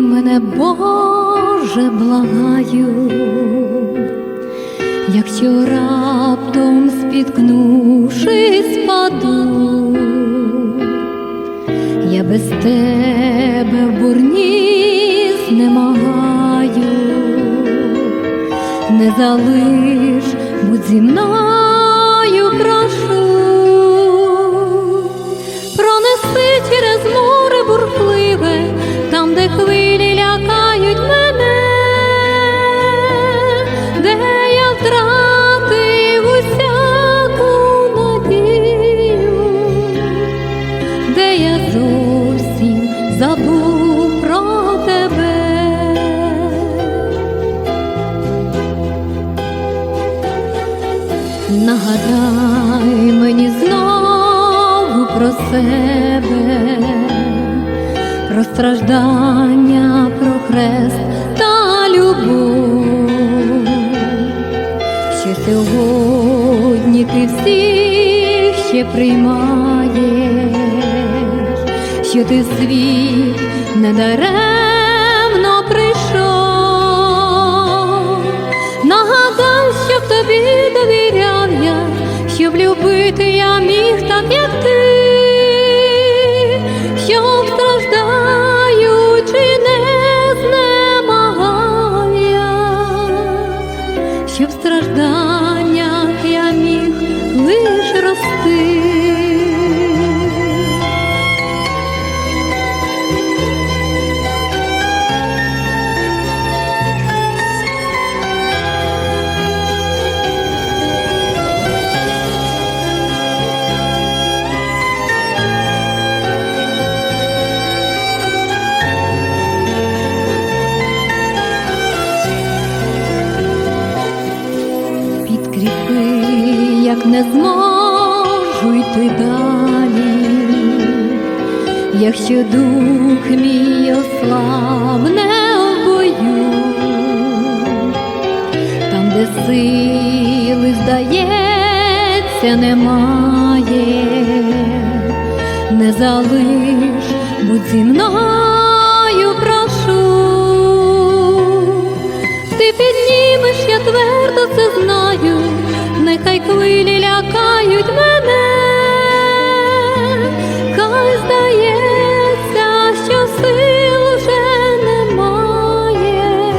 мене, Боже, благаю, якщо раптом спіткнувшись паду, я без тебе в бурні знемагаю, не залиш, будь зі мною прошу, Нагадай мені знову про себе, про страждання, про хрест та любов, що сьогодні ти всіх ще приймаєш, що ти в світ недаремно прийшов. Нагадай, щоб тобі довіряв я, щоб любити я міг так, як ти, щоб страждаючи не знемагав я, щоб в не зможу йти далі, якщо дух мій ослабне в бою, там, де сили, здається, немає, не залиш, будь зі мною прошу. Ти піднімеш, я твердо це знаю, нехай хвилі лякають мене, хай здається, що сил уже немає,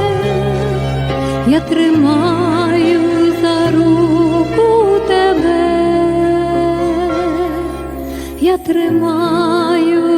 я тримаю за руку тебе, я тримаю.